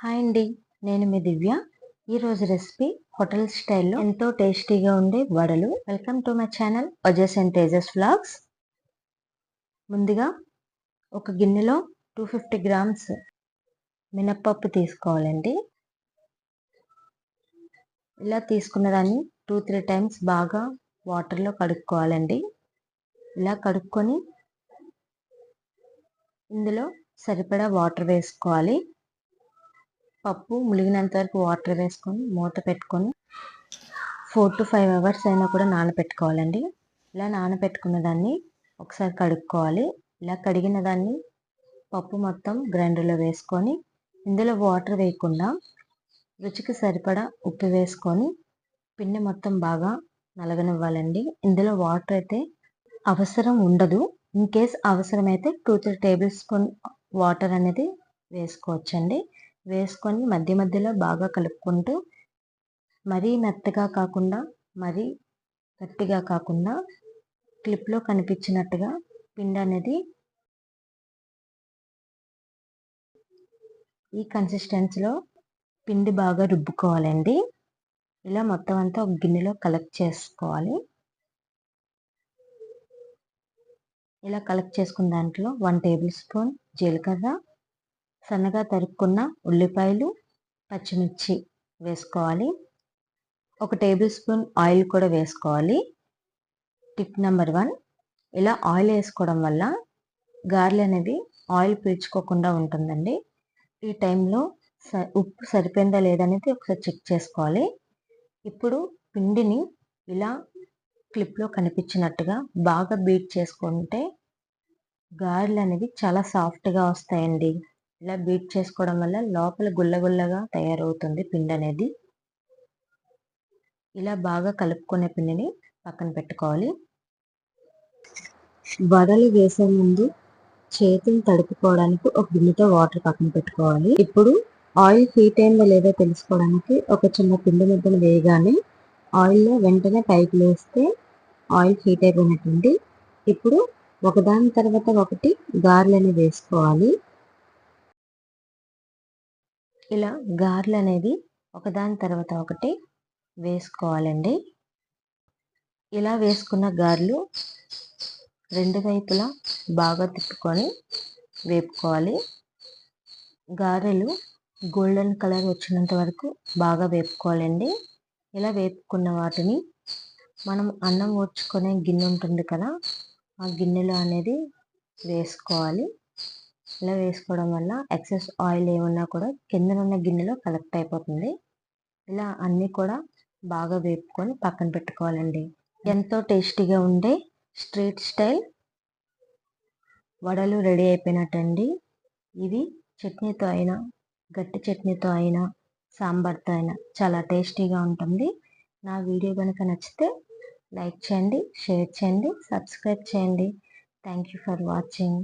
Hi అండి నేను మీ దివ్య. ఈరోజు రెసిపీ హోటల్ స్టైల్లో ఎంతో టేస్టీగా ఉండే వడలు. Welcome to my channel Ajas and Tejas vlogs ముందుగా ఒక గిన్నెలో టూ ఫిఫ్టీ గ్రామ్స్ మినప్పప్పు తీసుకోవాలండి. ఇలా తీసుకున్న దాన్ని టూ త్రీ టైమ్స్ బాగా వాటర్లో కడుక్కోవాలండి. ఇలా కడుక్కొని ఇందులో సరిపడా వాటర్ వేసుకోవాలి. పప్పు ములిగినంత వరకు వాటర్ వేసుకొని మూత పెట్టుకొని ఫోర్ టు ఫైవ్ అవర్స్ అయినా కూడా నానబెట్టుకోవాలండి ఇలా నానబెట్టుకున్న దాన్ని ఒకసారి కడుక్కోవాలి. ఇలా కడిగిన దాన్ని పప్పు మొత్తం గ్రైండర్లో వేసుకొని ఇందులో వాటర్ వేయకుండా రుచికి సరిపడా ఉప్పు వేసుకొని పిండి మొత్తం బాగా నలగనివ్వాలండి. ఇందులో వాటర్ అయితే అవసరం ఉండదు. ఇన్ కేస్ అవసరమైతే two three tablespoon water అనేది వేసుకోవచ్చండి. వేసుకొని మధ్య మధ్యలో బాగా కలుపుకుంటూ మరీ మెత్తగా కాకుండా మరీ గట్టిగా కాకుండా క్లిప్లో కనిపించినట్టుగా పిండి అనేది ఈ కన్సిస్టెన్సీలో పిండి బాగా రుబ్బుకోవాలండి. ఇలా మొత్తం అంతా ఒక గిన్నెలో కలెక్ట్ చేసుకోవాలి. ఇలా కలెక్ట్ చేసుకున్న దాంట్లో వన్ టేబుల్ స్పూన్ జీలకర్ర సన్నగా తరుక్కున్న ఉల్లిపాయలు పచ్చిమిర్చి వేసుకోవాలి. ఒక టేబుల్ స్పూన్ ఆయిల్ కూడా వేసుకోవాలి. Tip number one. ఇలా ఆయిల్ వేసుకోవడం వల్ల గారెలు అనేది ఆయిల్ పీల్చుకోకుండా ఉంటుందండి. ఈ టైంలో స ఉప్పు సరిపోయిందా లేదనేది ఒకసారి చెక్ చేసుకోవాలి. ఇప్పుడు పిండిని ఇలా క్లిప్లో కనిపించినట్టుగా బాగా బీట్ చేసుకుంటే గారెలు అనేవి చాలా సాఫ్ట్గా వస్తాయండి. ఇలా బీట్ చేసుకోవడం వల్ల లోపల గుల్లగుల్లగా తయారవుతుంది పిండి అనేది. ఇలా బాగా కలుపుకునే పిండిని పక్కన పెట్టుకోవాలి. వడలు వేసే ముందు చేతిని తడుపుకోవడానికి ఒక గిన్నెతో వాటర్ పక్కన పెట్టుకోవాలి. ఇప్పుడు ఆయిల్ హీట్ అయిందో లేదో తెలుసుకోవడానికి ఒక చిన్న పిండి ముద్దను వేయగానే ఆయిల్లో వెంటనే పైకి వేస్తే ఆయిల్ హీట్ అయిపోయినట్టుంది. ఇప్పుడు ఒకదాని తర్వాత ఒకటి గారెలని వేసుకోవాలి. ఇలా గారెలు అనేది ఒకదాని తర్వాత ఒకటి వేసుకోవాలండి. ఇలా వేసుకున్న గారెలు రెండు వైపులా బాగా తిప్పుకొని వేపుకోవాలి. గారెలు గోల్డెన్ కలర్ వచ్చినంత వరకు బాగా వేపుకోవాలండి. ఇలా వేపుకున్న వాటిని మనం అన్నం ఓడ్చుకునే గిన్నె ఉంటుంది కదా ఆ గిన్నెలో అనేది వేసుకోవాలి. ఇలా వేసుకోవడం వల్ల ఎక్సెస్ ఆయిల్ ఏమన్నా కూడా కిందనున్న గిన్నెలో కలెక్ట్ అయిపోతుంది. ఇలా అన్నీ కూడా బాగా వేపుకొని పక్కన పెట్టుకోవాలండి. ఎంతో టేస్టీగా ఉండే స్ట్రీట్ స్టైల్ వడలు రెడీ అయిపోయినట్టండి. ఇవి చట్నీతో అయినా గట్టి చట్నీతో అయినా సాంబార్తో అయినా చాలా టేస్టీగా ఉంటుంది. నా వీడియో కనుక నచ్చితే లైక్ చేయండి షేర్ చేయండి సబ్స్క్రైబ్ చేయండి. Thank you for watching.